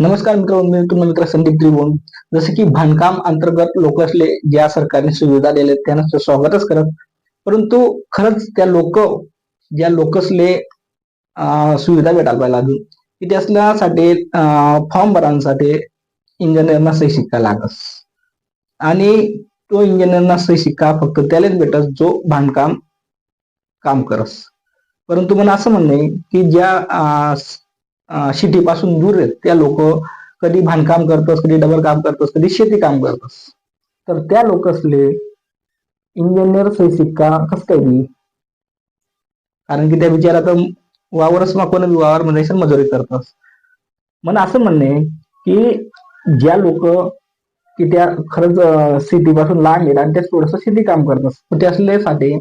नमस्कार मित्र मी तुम्हाला मित्र संदीप त्रिभुवन. जसे की बांधकाम अंतर्गत लोक असले ज्या सरकारने सुविधा दिल्या त्यांना स्वागतच करत. परंतु खरंच त्या लोक ज्या लोकसले अं, सुविधा भेटायला पाहिजे अजून की त्यासाठी फॉर्म भरण्यासाठी इंजिनियरना सही शिक्का लागस. आणि तो इंजिनियरना सही शिक्का फक्त त्यालाच भेटस जो बांधकाम काम करस. परंतु मला असं म्हणणं आहे की ज्या सिटी पासून दूर आहेत. त्या लोक कधी बांधकाम करतस कधी डबल काम करतस कधी शेती काम करतस. तर त्या लोकसले इंजिनियर सही शिक्का कस काय मी कारण की त्या बिचारा तर वावरच मग कोणी वावर म्हणजे मजुरी करतस. मला असं म्हणणे की ज्या लोक की त्या खरंच सिटी पासून लांब येत आणि त्या थोडस शेती काम करतात पण त्यासाठी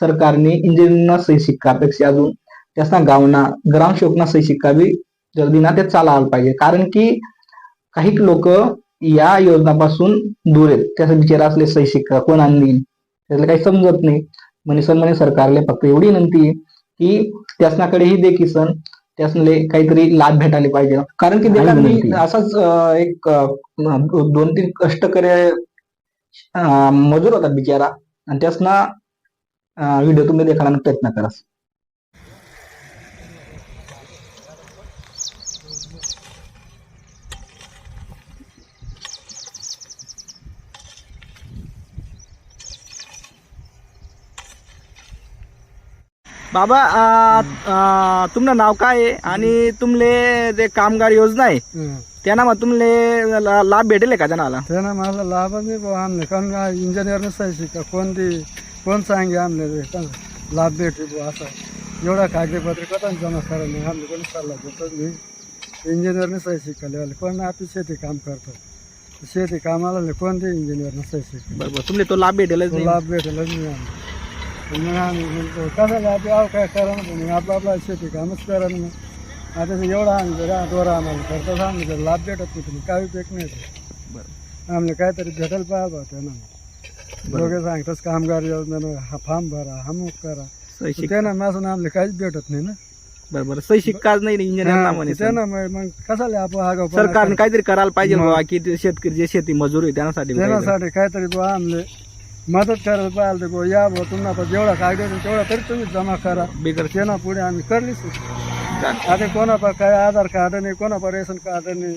सरकारने इंजिनियरना सही शिक्कापेक्षा अजून त्यासना गावना ग्रामसेवकना सही शिक्का बी जल्दी ना ते चालायला पाहिजे. कारण की काही लोक या योजनापासून दूर आहेत. त्याचा बिचारा असले सही शिक्का कोण आणतील त्याला काही समजत नाही. म्हणे सरकारले फक्त एवढी विनंती की त्यासनाकडेही दे किसन त्यासले काहीतरी लाभ भेटायला पाहिजे. कारण की मी असाच एक दोन तीन कष्टकरी मजूर होता बिचारा. आणि त्यासना व्हिडिओ तुम्ही देखायला प्रयत्न करा. बाबा तुमचं नाव काय आहे? आणि तुमले जे कामगार योजना आहे त्यांना मग तुमले ला- लाभ भेटेल का त्यांना त्यानं मला लाभच नाही भाऊ आमने कारण इंजिनियरनं सांगितलं का कोणती कोण सांगे का लाभ भेटे भाऊ असा. एवढा कागदपत्र कथा जमा करा नाही आमने कोणी सल्ला देतो नाही. इंजिनियरने सही शिकले कोण आपली शेती काम करतो. शेती कामाला कोणते इंजिनियरनं सही शिकले बरोबर तुमले तो लाभ भेटेलच तो नाही. लाभ भेटेलच नाही आम्ही कसं काय ते कसं आव काय करा ना मग आपलं आपला शेती कामच करा ना आता ते एवढा आम्ही जरा दोरा आम्हाला करतो आम्ही जर लाभ भेटत नाही तुम्ही काही उपयोग नाही ते. आम्हाला काहीतरी भेटायला पाहिजे होतं ना दोघे सांगताच कामगार योजना हा फॉर्म भरा अमुक करा सही शिक्का माझं आम्हाला काहीच भेटत नाही ना बरोबर शैक्षिक काज नाही इंजिनियर म्हणे मग मग कशाला आपण आगाऊ सरकारने काहीतरी करायला पाहिजे बाबा की शेतकरी जे शेती मजूर आहे त्यांच्यासाठी काहीतरी. काहीतरी बुवा आमले मदत करायला पाहिजे बुवा या बुवा तुम्हाला आता जेवढा कागद आहे तेवढा तरी तुम्ही जमा करा बिगर त्यांना पुढे आम्ही करलीच. आता कोणापा काय आधार कार्ड नाही कोणापा रेशन कार्ड नाही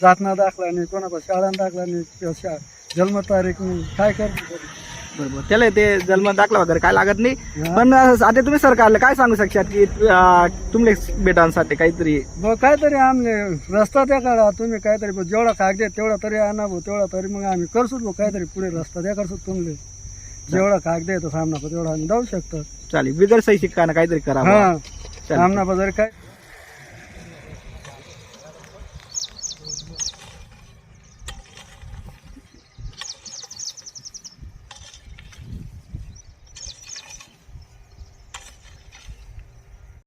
जातना दाखला नाही कोणापा शाळा दाखला नाही किंवा शा जन्मतारीख नाही काय करते बरोबर. त्याला ते जन्म दाखला वगैरे काय लागत नाही. पण आता तुम्ही सरकारला काय सांगू शकतात की तुमले बेटांसाठी काहीतरी? काहीतरी आमने रस्ता द्या काढा तुम्ही काहीतरी बुवा जेवढा कागद तेवढा तरी आणा भाऊ तेवढा तरी मग आम्ही करसूच भाऊ काहीतरी पुढे रस्ता द्या करसू तुमले जेवढा कागद आहे तो सामना तेवढा आम्ही जाऊ शकतो. चालेल बिगर सही शिक्का काहीतरी करा. सामना जर काय